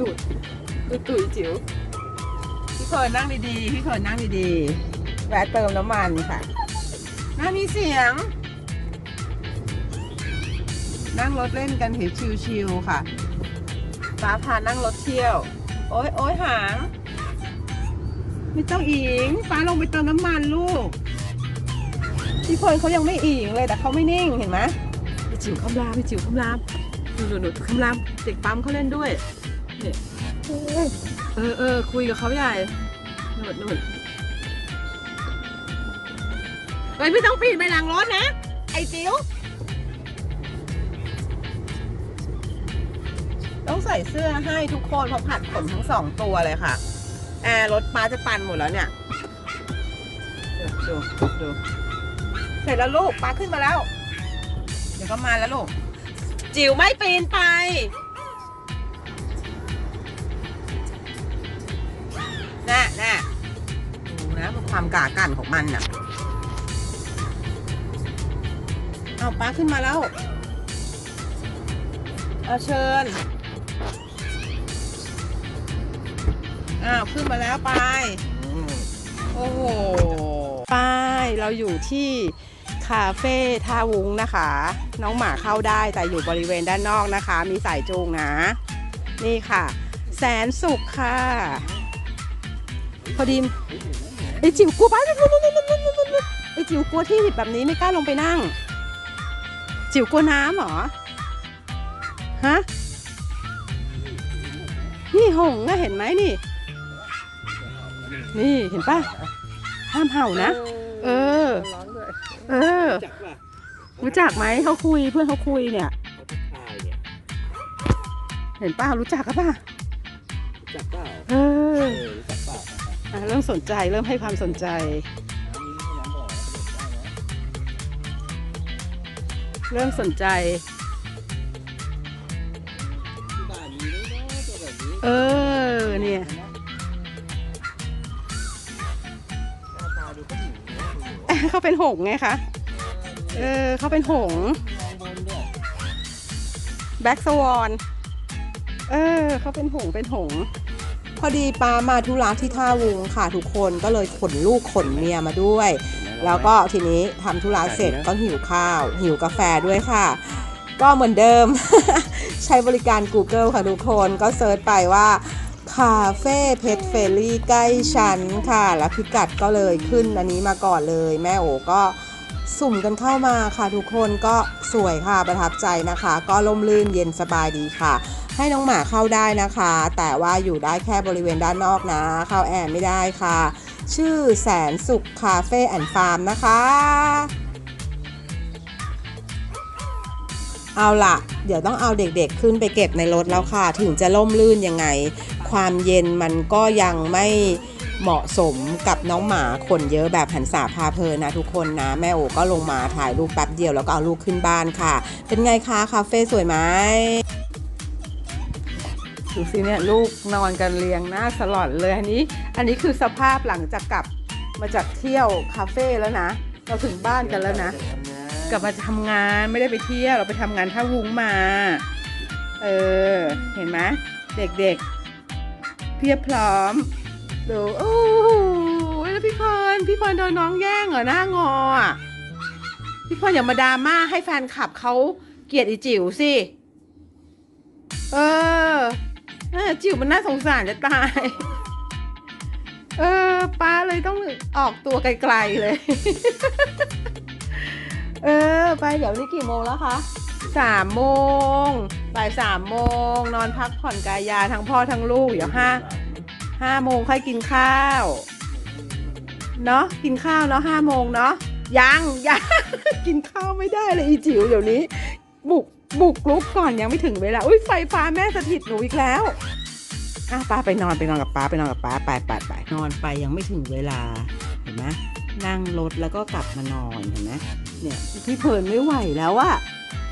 ตูดดูตุยจิ๋วพี่เพิร์นนั่งดีๆพี่เพิร์นนั่งดีๆแวะเติมน้ำมันค่ะน่ามีเสียง นั่งรถเล่นกันชิวๆค่ะป้าพานั่งรถเที่ยว โอ้ยโอ้ยหางไม่ต้องอิงป้าลงไปเติมน้ำมันลูกพี่เพิร์นเขายังไม่อิงเลยแต่เขาไม่นิ่งเห็นไหมพี่จิ๋วคำรามพี่จิ๋วคำรามหนูหนูหนูคำรามเด็กปั๊มเขาเล่นด้วย เออเออคุยกับเขาใหญ่หนุดหนุดเฮ้ยไม่ต้องปีนไปหลังรถนะ ไอ้จิ๋วต้องใส่เสื้อให้ทุกคนเพราะผัดขนทั้งสองตัวเลยค่ะ แอร์รถป้าจะปันหมดแล้วเนี่ย ดูดูดูเสร็จแล้วลูกปลาขึ้นมาแล้ว เดี๋ยวก็มาแล้วลูก จิ๋วไม่ปีนไป กากันของมันน่ะ เอาปลาขึ้นมาแล้ว เอาเชิญ อ้าวขึ้นมาแล้วไป โอ้โหไปเราอยู่ที่คาเฟ่ท่าวุ้งนะคะ น้องหมาเข้าได้แต่อยู่บริเวณด้านนอกนะคะ มีสายจูงนะ นี่ค่ะ แสนสุขค่ะ พอดี ไอจิ๋วกลัวป้าไอจิ๋วกลัวที่แบบนี้ไม่กล้าลงไปนั่ง จิ๋วกลัวน้ำเหรอฮะนี่หงส์อะเห็นไหมนี่ นี่เห็นปะห้ามเห่านะ เออร้อนด้วยเออจักป่ะรู้จักไหมเขาคุยเพื่อนเขาคุยเนี่ยเขาทักทายเนี่ยเห็นป้ารู้จักกันป่ะจักเปล่าเออเออรู้จักเปล่าอะ เริ่มสนใจเริ่มให้ความสนใจ เริ่มสนใจ เออเนี่ยเขาเป็นหงไงคะเออเขาเป็นหงส์มองบนด้วยแบ็กสวอนเออเขาเป็นหงเป็นหง พอดีปามาธุระที่ท่าวุงค่ะทุกคนก็เลยขนลูกขนเมียมาด้วย แล้วก็ทีนี้ทำธุระเสร็จก็หิวข้าว หิวกาแฟด้วยค่ะ ก็เหมือนเดิม ใช้บริการ Google ค่ะทุกคนก็เซิร์ชไปว่าคาเฟ่เพชรเฟรลี่ใกล้ฉันค่ะ แล้วพิกัดก็เลยขึ้นอันนี้มาก่อนเลย แม่โอก็ สุ่มกันเข้ามาค่ะทุกคนก็สวยค่ะประทับใจนะคะ ก็ล่มลื่นเย็นสบายดีค่ะ ให้น้องหมาเข้าได้นะคะ แต่ว่าอยู่ได้แค่บริเวณด้านนอกนะ เข้าแอร์ไม่ได้ค่ะ ชื่อแสนสุขคาเฟ่แอนฟาร์มนะคะเอาละเดี๋ยวต้องเอาเด็กๆขึ้นไปเก็บในรถแล้วค่ะ ถึงจะล่มลื่นยังไง ความเย็นมันก็ยังไม่ เหมาะสมกับน้องหมาขนเยอะแบบหันษาพาเพลินนะทุกคนนะ แม่โอก็ลงมาถ่ายรูปแป๊บเดียวแล้วก็เอาลูกขึ้นบ้านค่ะ เป็นไงคะคาเฟ่สวยไหมดูสิเนี่ยลูกนอนกันเรียงหน้าสลอดเลยอันนี้ อันนี้คือสภาพหลังจากกลับมาจากเที่ยวคาเฟ่แล้วนะ เราถึงบ้านกันแล้วนะ กลับมาทำงานไม่ได้ไปเที่ยวเราไปทำงานท่าวุ้งมา เออ เห็นไหมเด็กๆเพียบพร้อม ดูโอ้โหแล้วพี่เพลิร์นพี่เพลิร์นโดนน้องแย่งเหรอหน้างออะพี่เพลิร์นอย่ามาดราม่าให้แฟนคลับเขาเกลียดอีจิ๋วสิ เออเออจิ๋วมันน่าสงสารจะตาย เออป้าเลยต้องออกตัวไกลๆเลย เออ ไปเดี๋ยวนี้กี่โมงแล้วคะสามโมงบ่ายสามโมง นอนพักผ่อนกายาทั้งพ่อทั้งลูกเดี๋ยวห้า ห้าโมงค่อยกินข้าว เนาะกินข้าวเนาะห้าโมงเนาะยังยังกินข้าวไม่ได้เลยอีจิ๋วเดี๋ยวนี้ บุกบุกลุกก่อนยังไม่ถึงเวลาอุ้ยไฟฟ้าแม่สถิตหนูอีกแล้วอะป้าไปนอนไปนอนกับป้าไปนอนกับป้าไปไปไปนอนไปยังไม่ถึงเวลาเห็นไหมนั่งรถแล้วก็กลับมานอนเห็นไหมเนี่ยพี่เพลินไม่ไหวแล้วอะ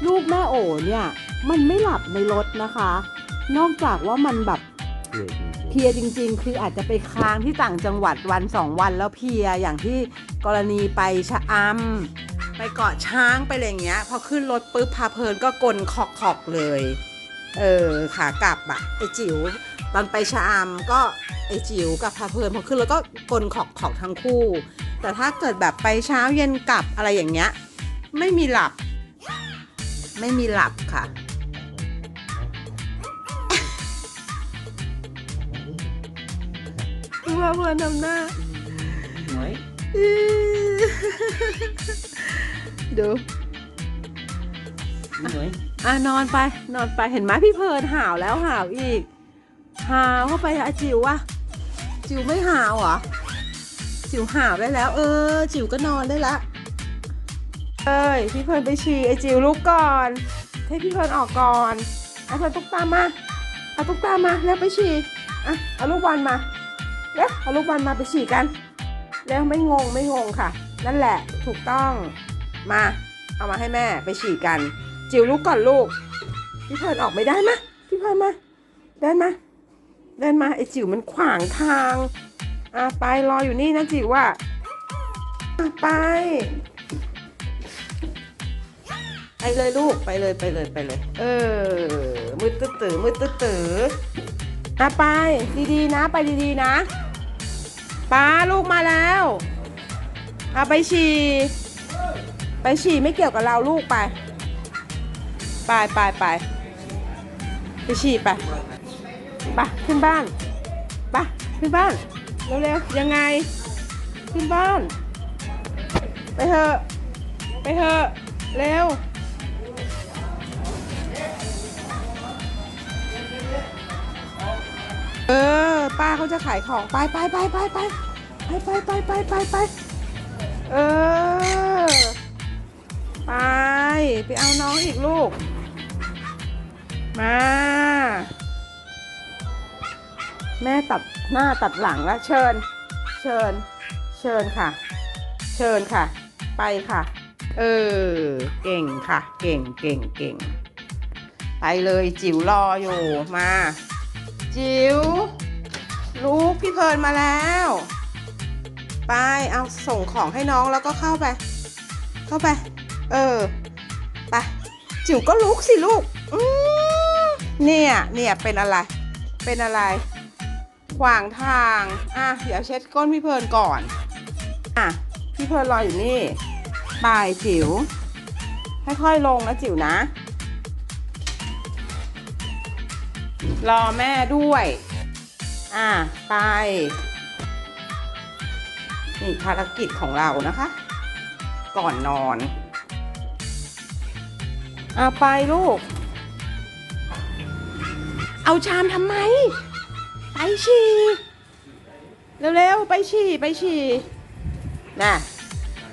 ลูกแม่โอเนี่ย มันไม่หลับในรถนะคะ นอกจากว่ามันแบบ เพลียจริง ๆ คืออาจจะไปค้างที่ต่างจังหวัดวันสองวันแล้วเพลียอย่างที่กรณีไปชะอำไปเกาะช้างไปอะไรเงี้ย พอขึ้นรถปุ๊บพาเพลินก็กลนขอกๆเลย เออขากลับอะไอจิ๋วตอนไปชะอำก็ไอจิ๋วกับพาเพลินพอขึ้นแล้วก็กลนของของทั้งคู่ แต่ถ้าเกิดแบบไปเช้าเย็นกลับอะไรอย่างเงี้ย ไม่มีหลับ ไม่มีหลับค่ะ พื่อนเพื่อนทำหน้าหน่อยดูหน่อยอะนอนไปนอนไปเห็นไหมพี่เพลินห่าวแล้วห่าวอีกห่าวเข้าไปอะจิ๋วอะจิ๋วไม่ห่าวเหรอจิ๋วห่าวได้แล้ว เออ จิ๋วก็นอนได้ละเอ้ยพี่เพลินไปฉี่ไอจิ๋วลุกก่อนให้พี่เพลินออกก่อนเอาเพลินตุ๊กตามาเอาตุ๊กตามาแล้วไปฉี่อะเอาลูกบอลมา เร็วเอาลูกบอลมาไปฉี่กัน แล้วไม่งงไม่งงค่ะ นั่นแหละถูกต้องมา เอามาให้แม่ไปฉี่กัน จิ๋วลุกก่อนลูกพี่เพลินออกไม่ได้มะพี่เพลินมาเดินมาเดินมาไอจิ๋วมันขวางทางอะไปรออยู่นี่นะจิ๋วอะไปไปเลยลูกไปเลยไปเลยไปเลย เออมืดตื้อตื้อมืดตื้อตื้ออะไปดีๆนะ ไปดีๆนะ ป้าลูกมาแล้วอะไปฉี่ไปฉี่ไม่เกี่ยวกับเราลูกไป ไปไปไปไปฉี่ไปไปขึ้นบ้านไปขึ้นบ้านเร็วๆยังไง ขึ้นบ้าน ไปเถอะไปเถอะเร็ว ป้าเขาจะขายของไปไปไปไปไปไปไปไปไปไปไปเออ ไป ไปเอาน้องอีกลูก มา แม่ตัดหน้าตัดหลังแล้วเชิญ เชิญ เชิญค่ะ เชิญค่ะ ไปค่ะ เออ เก่งค่ะ เก่งเก่งเก่งไปเลยจิ๋วรออยู่มา จิ๋ว ลูกพี่เพลินมาแล้ว ไปเอาส่งของให้น้องแล้วก็เข้าไป เข้าไป เออ ไป จิ๋วก็ลุกสิลูกเนี่ย เนี่ยเป็นอะไร เป็นอะไร ขวางทาง อะ เดี๋ยวเช็ดก้นพี่เพลินก่อน อะ พี่เพลินรออยู่นี่บายจิ๋ว ค่อยๆลงนะจิ๋วนะ รอแม่ด้วย อะไป นี่ภารกิจของเรานะคะ ก่อนนอนเอาไปลูก เอาชามทำไม ไปฉี่เร็วๆ ไปฉี่ไปฉี่น่ะ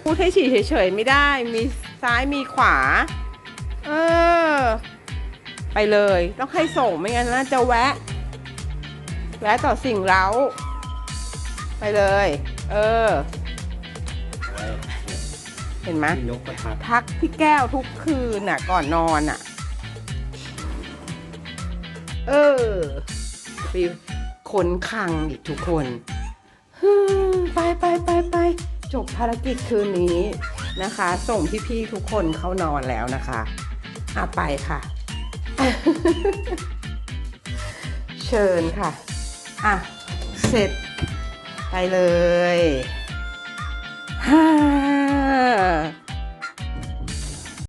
พูดให้ฉี่เฉยๆ ไม่ได้ มีซ้ายมีขวา เออ ไปเลย ต้องให้ส่งไม่งั้นนะจะแวะ แวะต่อสิ่งเร้า ไปเลย เออ เห็นไหมนกประทัดทักพี่แก้วทุกคืนน่ะ ก่อนนอนน่ะ เออไปคนคังอีกทุกคนฮึ่มไปไปไปไปจบภารกิจคืนนี้นะคะ ส่งพี่ๆทุกคนเข้านอนแล้วนะคะอะไปค่ะ เชิญค่ะ อะ เสร็จไปเลยฮ่า